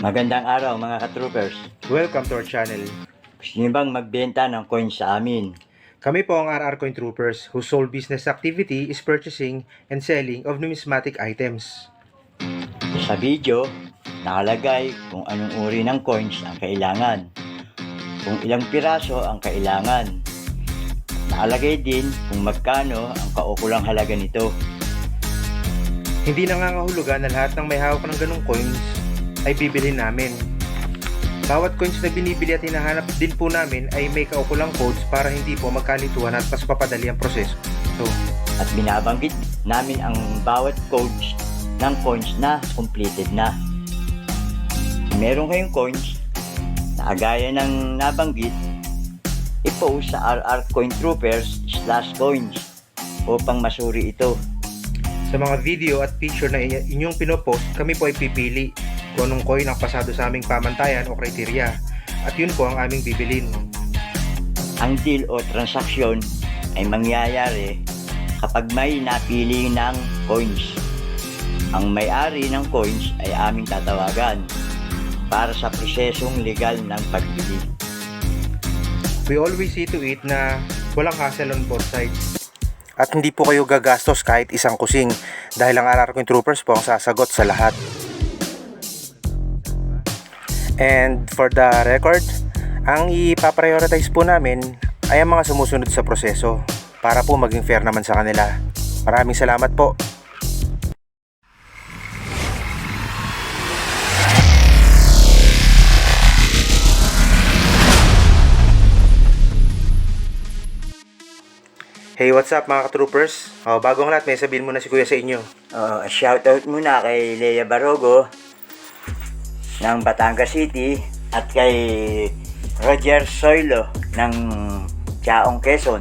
Magandang araw mga ka-troopers. Welcome to our channel. Gusto niyo bang magbenta ng coins sa amin? Kami po ang RR Coin Troopers whose sole business activity is purchasing and selling of numismatic items. Sa video, nakalagay kung anong uri ng coins ang kailangan. Kung ilang piraso ang kailangan. Nakalagay din kung magkano ang kaukulang halaga nito. Hindi nangangahulugan na lahat ng may hawak ng ganong coins ay bibilhin namin. Bawat coins na binibili at hinahanap din po namin ay may kaukulang codes para hindi po magkalituhan at mas papadali ang proseso. So, At binabanggit namin ang bawat codes ng coins na completed na. Meron kayong coins na agaya ng nabanggit, i-post sa RR Coin Troopers slash coins upang masuri ito. sa mga video at picture na inyo- inyong pinopost, kami po ay pipili kung anong coin ang pasado sa aming pamantayan o kriteriya. At yun po ang aming bibilin. Ang deal o transaksyon ay mangyayari kapag may napili ng coins. Ang may-ari ng coins ay aming tatawagan para sa prosesong legal ng pagbili. We always see to it na walang hassle on both sides. At hindi po kayo gagastos kahit isang kusing dahil ang RR Coin Troopers po ang sasagot sa lahat. And for the record, ang ipaprioritize po namin ay ang mga sumusunod sa proseso para po maging fair naman sa kanila. Maraming salamat po. Hey, what's up mga ka-troopers? Oh, bagong lahat, may sabihin muna si Kuya sa inyo. Uh, shoutout muna kay Lea Barogo ng Batangas City at kay Roger Soylo ng Chaong Quezon.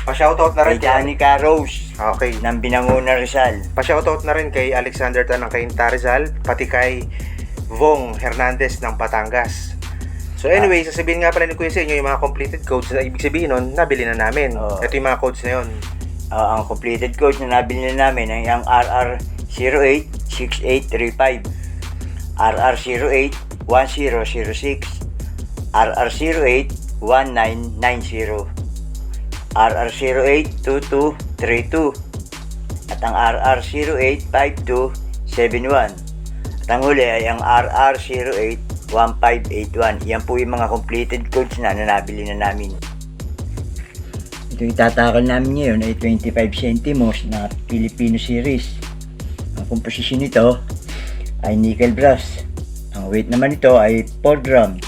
Pa-shoutout na Kay rin Janica Rose Okay. ng Binanguna Rizal. Pa-shoutout na rin kay Alexander Tanangkain Tarizal, pati kay Vong Hernandez ng Batangas. So anyway, sasabihin nga pala ni Kuya sa inyo yung mga completed codes na ibig sabihin nun, nabili na namin. Oo. Ito yung mga codes na yun. Uh, ang completed code na nabili na namin ay ang RR086835, RR081006, RR081990, RR082232, at ang RR085271. At ang huli ay ang RR081581. Yan po yung mga completed codes na na nabili na namin. Ito itatakal namin ngayon ay 25 centimos na Filipino series. Ang komposisyon nito ay nickel brass. Ang weight naman nito ay 4 grams.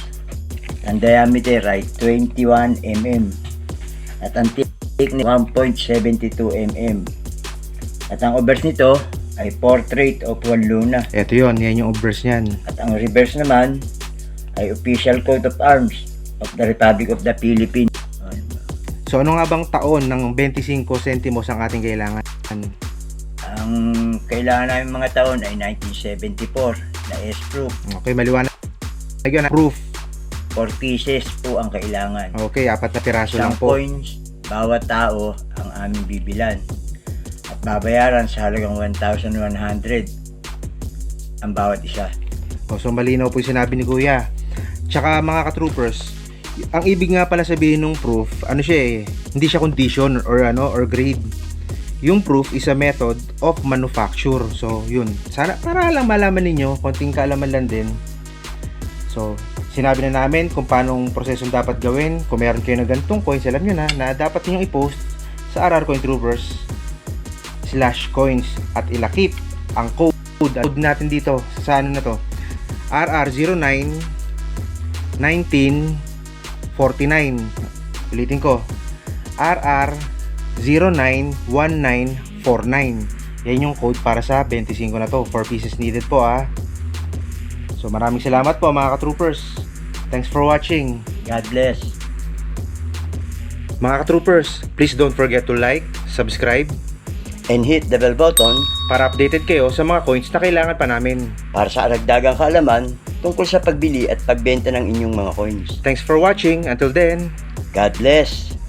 Ang diameter ay 21 mm. At ang thickness 1.72 mm. At ang obverse nito ay portrait of Juan Luna. Ito yun, yan yung obverse niyan. At ang reverse naman ay official coat of arms of the Republic of the Philippines. So ano nga bang taon ng 25 centimos ang ating kailangan? Ang kailangan namin mga taon ay 1974 na S-proof. Okay, maliwanag. Na proof. 4 pieces po ang kailangan. Okay, apat na piraso Isang lang po. coins, bawat tao ang aming bibilan. At babayaran sa halagang 1,100 ang bawat isa. O, so malinaw po yung sinabi ni Kuya. Tsaka mga ka-troopers, ang ibig nga pala sabihin ng proof, ano siya eh, hindi siya condition or ano or grade. Yung proof is a method of manufacture. So, yun. Sana para lang malaman ninyo, konting kaalaman lang din. So, sinabi na namin kung paano ang dapat gawin. Kung meron kayo na ganitong coins, alam nyo na na dapat ninyong i-post sa RR Coin Troopers slash coins at ilakip ang code. Code natin dito sa ano na to. RR09 1949. Ulitin ko. RR 091949. Yan yung code para sa 25 na to. 4 pieces needed po ah. So maraming salamat po mga ka-troopers. Thanks for watching. God bless. Mga ka-troopers, please don't forget to like, subscribe And hit the bell button para updated kayo sa mga coins na kailangan pa namin. para sa aragdagang kaalaman tungkol sa pagbili at pagbenta ng inyong mga coins. Thanks for watching. Until then, God bless.